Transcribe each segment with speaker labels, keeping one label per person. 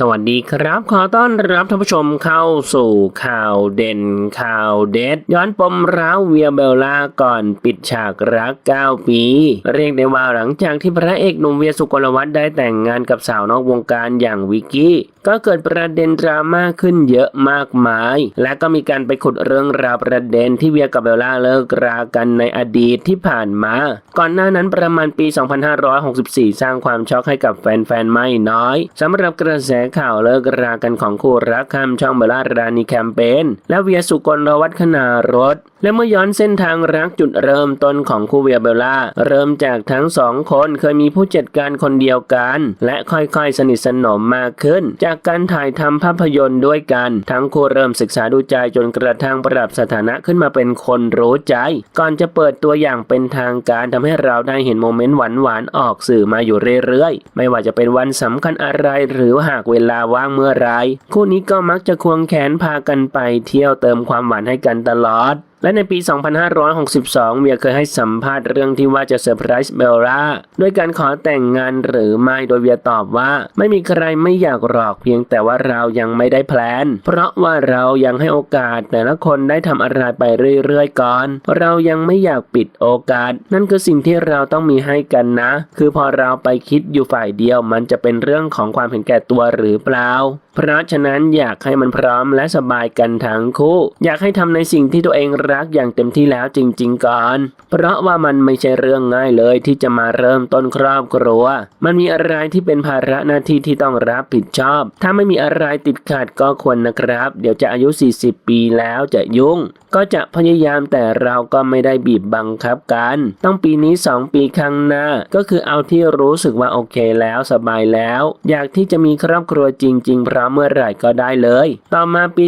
Speaker 1: สวัสดีครับขอต้อนรับท่านผู้ชมเข้าสู่ข่าวเด่นข่าวเด็ด ย้อนปมร้าวเวียเบลล่าก่อนปิดฉากรัก 9 ปี เรียกได้ว่าหลังจากที่พระเอกหนุ่มเวียสุกลวัฒน์ได้แต่งงานกับสาวนอกวงการอย่างวิกกี้ ก็เกิดประเด็นดราม่าขึ้นเยอะมากมาย และก็มีการไปขุดเรื่องราวประเด็นที่เวียกับเบลล่าเลิกรากันในอดีตที่ผ่านมา ก่อนหน้านั้นประมาณปี 2564 สร้างความช็อกให้กับแฟนๆไม่น้อยสำหรับกระแสข่าวเลิกรากันของคู่รักข้ามช่องเบลล่ารานีแคมเปญและเวียสุกลวัฒนารถและเมื่อย้อนเส้นทางรักจุดเริ่มต้นของคูเวียเบลล่า เริ่มจากทั้งสองคนเคยมีผู้จัดการคนเดียวกัน และค่อยๆ สนิทสนมมากขึ้น จากการถ่ายทำภาพยนตร์ด้วยกัน ทั้งคู่เริ่มศึกษาดูใจจนกระทั่งปรับสถานะขึ้นมาเป็นคนรู้ใจ ก่อนจะเปิดตัวอย่างเป็นทางการทำให้เราได้เห็นโมเมนต์หวานๆออกสื่อมาอยู่เรื่อยๆ ไม่ว่าจะเป็นวันสำคัญอะไรหรือหากเวลาว่างเมื่อไรคู่นี้ก็มักจะควงแขนพากันไปเที่ยวเติมความหวานให้กันตลอด และในปี 2562 เวียเคยให้สัมภาษณ์เรื่องที่ว่าจะเซอร์ไพรส์เบลล่าด้วยการขอแต่งงานหรือไม่ โดยเวียตอบว่า ไม่มีใครไม่อยากหรอกเพียงแต่ว่าเรายังไม่ได้แพลน เพราะว่าเรายังให้โอกาสแต่ละคนได้ทำอะไรไปเรื่อยๆก่อน เรายังไม่อยากปิดโอกาส นั่นคือสิ่งที่เราต้องมีให้กันนะ คือพอเราไปคิดอยู่ฝ่ายเดียวมันจะเป็นเรื่องของความเห็นแก่ตัวหรือเปล่า เพราะฉะนั้นอยากให้มันพร้อมและสบายกันทั้งคู่ อยากให้ทำในสิ่งที่ตัวเองรักอย่างเต็มที่แล้วจริง ๆ ก่อน เพราะว่ามันไม่ใช่เรื่องง่ายเลยที่จะมาเริ่มต้นครอบครัว มันมีอะไรที่เป็นภาระหน้าที่ที่ต้องรับผิดชอบ ถ้าไม่มีอะไรติดขัดก็ควรนะครับ เดี๋ยวจะอายุ 40 ปีแล้วจะยุ่ง ก็จะพยายามแต่เราก็ไม่ได้บีบบังคับกัน ต้องปีนี้ 2 ปีข้างหน้า ก็คือเอาที่รู้สึกว่าโอเคแล้วสบายแล้ว อยากที่จะมีครอบครัวจริงๆพร้อมเมื่อไหร่ก็ได้เลย ต่อมาปี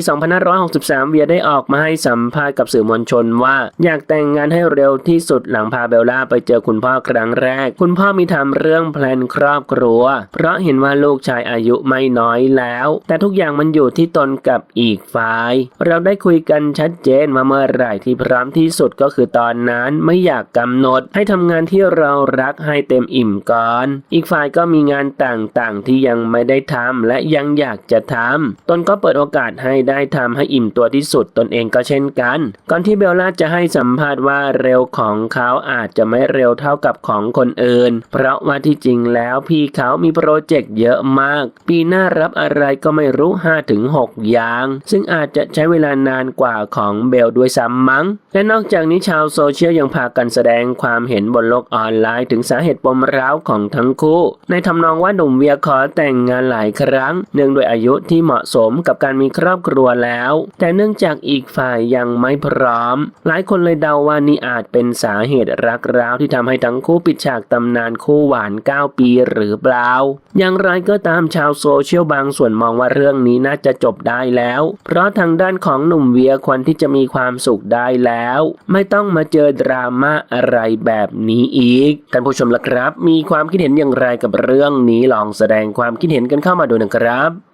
Speaker 1: 2563 เวียได้ออกมาให้สัมภาษณ์กับสื่อมวลชนว่า อยากแต่งงานให้เร็วที่สุดหลังพาเบลล่าไปเจอคุณพ่อครั้งแรก คุณพ่อมีทำเรื่องแพลนครอบครัว เพราะเห็นว่าลูกชายอายุไม่น้อยแล้ว แต่ทุกอย่างมันอยู่ที่ตนกับอีกฝ่าย เราได้คุยกันชัดเจนว่าเมื่อไหร่ที่พร้อมที่สุดก็คือตอนนั้นไม่อยากกำหนดให้ทำงานที่เรารักให้เต็มอิ่มก่อน อีกฝ่ายก็มีงานต่างๆ ที่ยังไม่ได้ทำและยังอยากจะทำตนก็เปิดโอกาสให้ได้ทำให้อิ่มตัวที่สุดตนเองก็เช่นกัน ก่อนที่เบลล่าจะให้สัมภาษณ์ว่าเร็วของเขาอาจจะไม่เร็วเท่ากับของคนอื่น เพราะว่าที่จริงแล้วพี่เขามีโปรเจกต์เยอะมาก ปีหน้ารับอะไรก็ไม่รู้ 5-6 อย่าง ซึ่งอาจจะใช้เวลานานกว่าของเบลด้วยซ้ำมั้ง และนอกจากนี้ชาวโซเชียลยังพากันแสดงความเห็นบนโลกออนไลน์ถึงสาเหตุปมร้าวของทั้งคู่ ในทำนองว่าหนุ่มเวียขอแต่งงานหลายครั้ง เนื่องด้วยอายุที่เหมาะสมกับการมีครอบครัวแล้ว แต่เนื่องจากอีกฝ่ายยังไม่พร้อม หลายคนเลยเดาว่านี่อาจเป็นสาเหตุรักร้าวที่ทำให้ทั้งคู่ปิดฉากตำนานคู่หวาน 9 ปีหรือเปล่า อย่างไรก็ตามชาวโซเชียลบางส่วนมองว่าเรื่องนี้น่าจะจบได้แล้ว เพราะทางด้านของหนุ่มเวียควรที่จะมีความสุขได้แล้ว ไม่ต้องมาเจอดราม่าอะไรแบบนี้อีกท่านผู้ชมละครับ มีความคิดเห็นอย่างไรกับเรื่องนี้ลองแสดงความคิดเห็นกันเข้ามาดูนะครับ